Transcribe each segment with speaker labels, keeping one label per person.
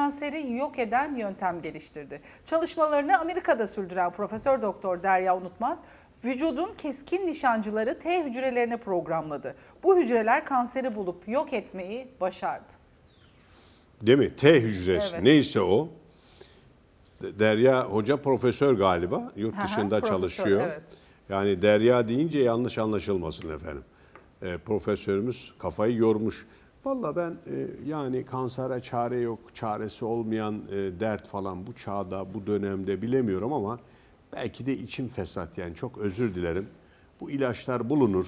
Speaker 1: kanseri yok eden yöntem geliştirdi. Çalışmalarını Amerika'da sürdüren Profesör Doktor Derya Unutmaz, vücudun keskin nişancıları T hücrelerine programladı. Bu hücreler kanseri bulup yok etmeyi başardı.
Speaker 2: Değil mi? T hücresi.
Speaker 1: Evet.
Speaker 2: Neyse o. De- Derya Hoca profesör galiba. Yurt dışında çalışıyor.
Speaker 1: evet.
Speaker 2: Yani Derya deyince yanlış anlaşılmasın efendim. E, profesörümüz kafayı yormuş. Valla ben e, yani kansere çare yok, çaresi olmayan e, dert falan bu çağda, bu dönemde bilemiyorum ama belki de içim fesat yani çok özür dilerim. Bu ilaçlar bulunur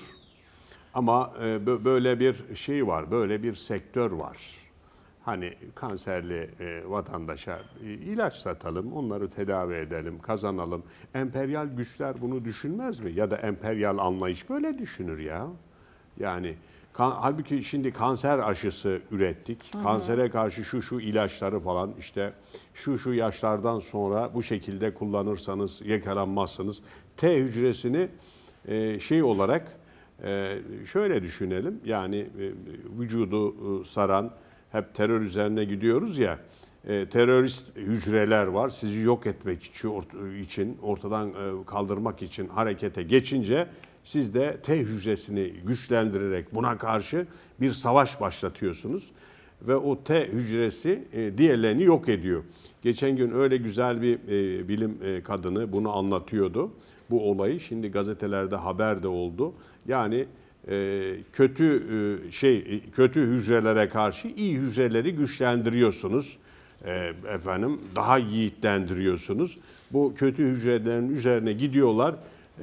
Speaker 2: ama e, bö- böyle bir şey var, böyle bir sektör var. Hani kanserli e, vatandaşa e, ilaç satalım, onları tedavi edelim, kazanalım. Emperyal güçler bunu düşünmez mi? Ya da emperyal anlayış böyle düşünür ya. Yani kan, halbuki şimdi kanser aşısı ürettik. Kansere karşı şu şu ilaçları falan işte şu şu yaşlardan sonra bu şekilde kullanırsanız yakalanmazsınız. T hücresini e, şey olarak e, şöyle düşünelim. Yani e, vücudu e, saran hep terör üzerine gidiyoruz ya. E, terörist hücreler var. Sizi yok etmek için, ort- için ortadan e, kaldırmak için harekete geçince siz de T hücresini güçlendirerek buna karşı bir savaş başlatıyorsunuz ve o T hücresi e, diğerlerini yok ediyor. Geçen gün öyle güzel bir bilim kadını bunu anlatıyordu. Bu olayı şimdi gazetelerde haber de oldu. Yani kötü şey kötü hücrelere karşı iyi hücreleri güçlendiriyorsunuz. E, efendim daha yiğitlendiriyorsunuz. Bu kötü hücrelerin üzerine gidiyorlar.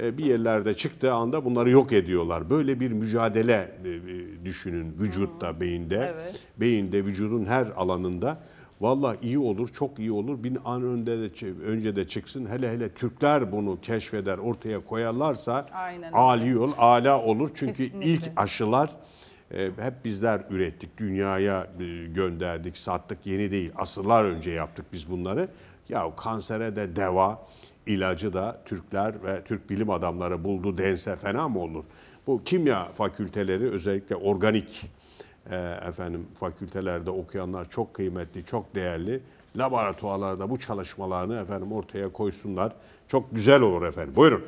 Speaker 2: E, bir yerlerde çıktığı anda bunları yok ediyorlar. Böyle bir mücadele e, e, düşünün vücutta, beyinde.
Speaker 1: Evet.
Speaker 2: Beyinde, vücudun her alanında. Vallahi iyi olur, çok iyi olur. Bir an önde de, önce de çıksın. Hele hele Türkler bunu keşfeder, ortaya koyarlarsa
Speaker 1: Aynen
Speaker 2: âli yol, âlâ olur. Çünkü
Speaker 1: Kesinlikle.
Speaker 2: ilk aşılar hep bizler ürettik, dünyaya e, gönderdik, sattık. Yeni değil, asırlar önce yaptık biz bunları. Ya kansere de deva, ilacı da Türkler ve Türk bilim adamları buldu dense fena mı olur? Bu kimya fakülteleri özellikle organik e, efendim fakültelerde okuyanlar çok kıymetli, çok değerli. Laboratuvarlarda bu çalışmalarını efendim ortaya koysunlar. Çok güzel olur efendim. Buyurun.